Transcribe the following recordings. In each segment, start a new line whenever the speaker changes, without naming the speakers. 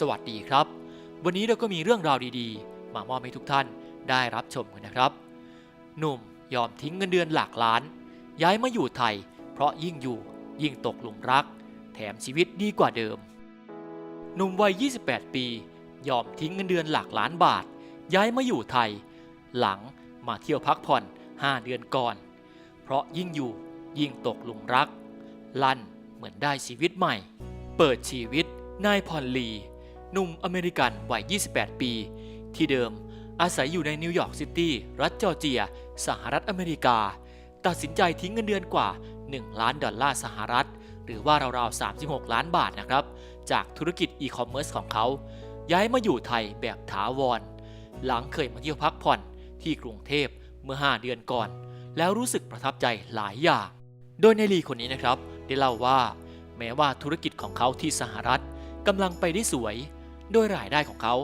สวัสดีครับ วันนี้เราก็มีเรื่องราวดีๆ มามอบให้ทุกท่านได้รับชมกันนะครับ หนุ่มยอมทิ้งเงินเดือนหลักล้าน ย้ายมาอยู่ไทย เพราะยิ่งอยู่ยิ่งตกหลุมรัก แถมชีวิตดีกว่าเดิม หนุ่มวัย 28 ปี ยอมทิ้งเงินเดือนหลักล้านบาท ย้ายมาอยู่ไทย หลังมาเที่ยวพักผ่อน 5 เดือนก่อน เพราะยิ่งอยู่ยิ่งตกหลุมรัก ลั่นเหมือนได้ชีวิตใหม่ เปิดชีวิตนายพอลลี หนุ่มอเมริกันวัย 28 ปี ที่เดิมอาศัยอยู่ในนิวยอร์กซิตี้รัฐจอร์เจีย สหรัฐอเมริกา ตัดสินใจทิ้งเงินเดือนกว่า 1 ล้านดอลลาร์สหรัฐ หรือว่าราวๆ 36 ล้านบาทนะครับ จากธุรกิจอีคอมเมิร์ซของเขา ย้ายมาอยู่ไทยแบบถาวร หลังเคยมาเที่ยวพักผ่อนที่กรุงเทพเมื่อ 5 เดือนก่อน แล้วรู้สึกประทับใจหลายอย่าง โดยในลีคนนี้นะครับ ได้เล่าว่า แม้ว่าธุรกิจของเขาที่สหรัฐกำลังไปได้สวย โดยรายได้ของเขา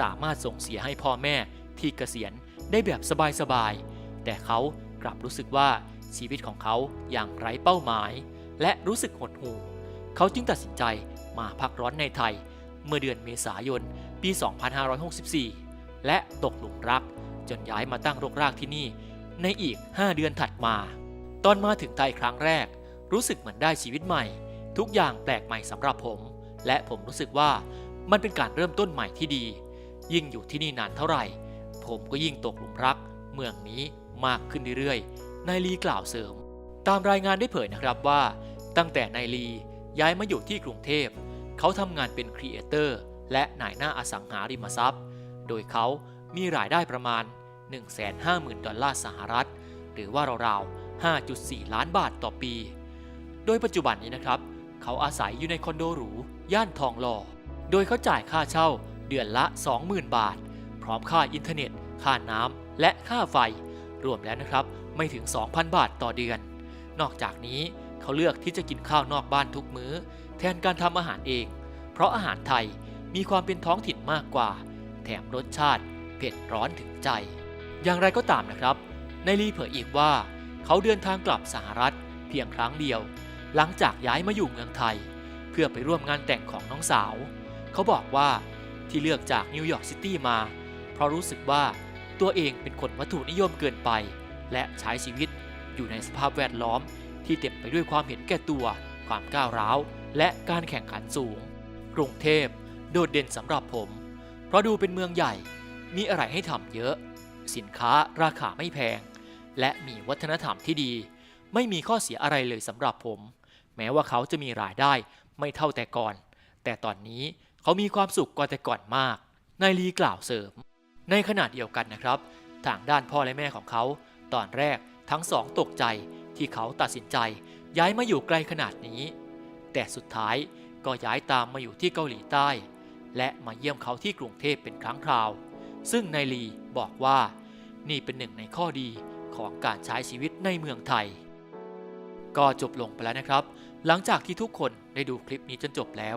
สามารถส่งเสียให้พ่อแม่ที่เกษียณได้แบบสบายๆ แต่เขากลับรู้สึกว่าชีวิตของเขาอย่างไร้เป้าหมาย และรู้สึกหดหู่ เขาจึงตัดสินใจมาพักร้อนในไทย เมื่อเดือนเมษายน ปี 2564 และตกหลุมรัก จนย้ายมาตั้งรกรากที่นี่ ในอีก 5 เดือนถัดมา ตอนมาถึงไทยครั้งแรก รู้สึกเหมือนได้ชีวิตใหม่ ทุกอย่างแปลกใหม่สำหรับผม และผมรู้สึกว่า มันเป็นการเริ่มต้นใหม่ที่ดี ยิ่งอยู่ที่นี่นานเท่าไหร่ ผมก็ยิ่งตกหลุมรัก เมืองนี้มากขึ้นเรื่อยๆนายลีกล่าวเสริม ตามรายงานได้เผยนะครับว่า ตั้งแต่นายลีย้ายมาอยู่ที่กรุงเทพ เขาทำงานเป็นครีเอเตอร์และนายหน้าอสังหาริมทรัพย์ โดยเขามีรายได้ประมาณ 150,000 ดอลลาร์สหรัฐ หรือว่าราวๆ 5.4 ล้านบาทต่อปี โดยปัจจุบันนี้นะครับ เขาอาศัยอยู่ในคอนโดหรู ย่านทองหล่อ โดยเขาจ่ายค่าเช่าเดือนละ 20,000 บาท พร้อมค่าอินเทอร์เน็ต ค่าน้ำ และค่าไฟ รวมแล้วนะครับ ไม่ถึง 2,000 บาทต่อเดือน นอกจากนี้เขาเลือกที่จะกินข้าวนอกบ้านทุกมื้อ แทนการทำอาหารเอง เพราะอาหารไทยมีความเป็นท้องถิ่นมากกว่า แถมรสชาติเผ็ดร้อนถึงใจ อย่างไรก็ตามนะครับ ในลีเผยอีกว่า เขาเดินทางกลับสหรัฐเพียงครั้งเดียว หลังจากย้ายมาอยู่เมืองไทย เพื่อไปร่วมงานแต่งของน้องสาว เขาบอกว่าที่เลือกจากนิวยอร์กซิตี้มา เพราะรู้สึกว่าตัวเองเป็นคนวัตถุนิยมเกินไป และใช้ชีวิตอยู่ในสภาพแวดล้อม ที่เต็มไปด้วยความเห็นแก่ตัว ความก้าวร้าว และการแข่งขันสูง กรุงเทพโดดเด่นสำหรับผม เพราะดูเป็นเมืองใหญ่ มีอะไรให้ทำเยอะ สินค้าราคาไม่แพง และมีวัฒนธรรมที่ดี ไม่มีข้อเสียอะไรเลยสำหรับผม แม้ว่าเขาจะมีรายได้ไม่เท่าแต่ก่อน แต่ตอนนี้ เขามีความสุขกว่าแต่ก่อนมาก นายลีกล่าวเสริม ในขณะเดียวกันนะครับ ทางด้านพ่อและแม่ของเขา ตอนแรกทั้งสองตกใจที่เขาตัดสินใจ ย้ายมาอยู่ไกลขนาดนี้ แต่สุดท้ายก็ย้ายตามมาอยู่ที่เกาหลีใต้ และมาเยี่ยมเขาที่กรุงเทพเป็นครั้งคราว ซึ่งนายลีบอกว่านี่เป็นหนึ่งในข้อดีของการใช้ชีวิตในเมืองไทย ก็จบลงไปแล้วนะครับ หลังจากที่ทุกคนได้ดูคลิปนี้จนจบแล้ว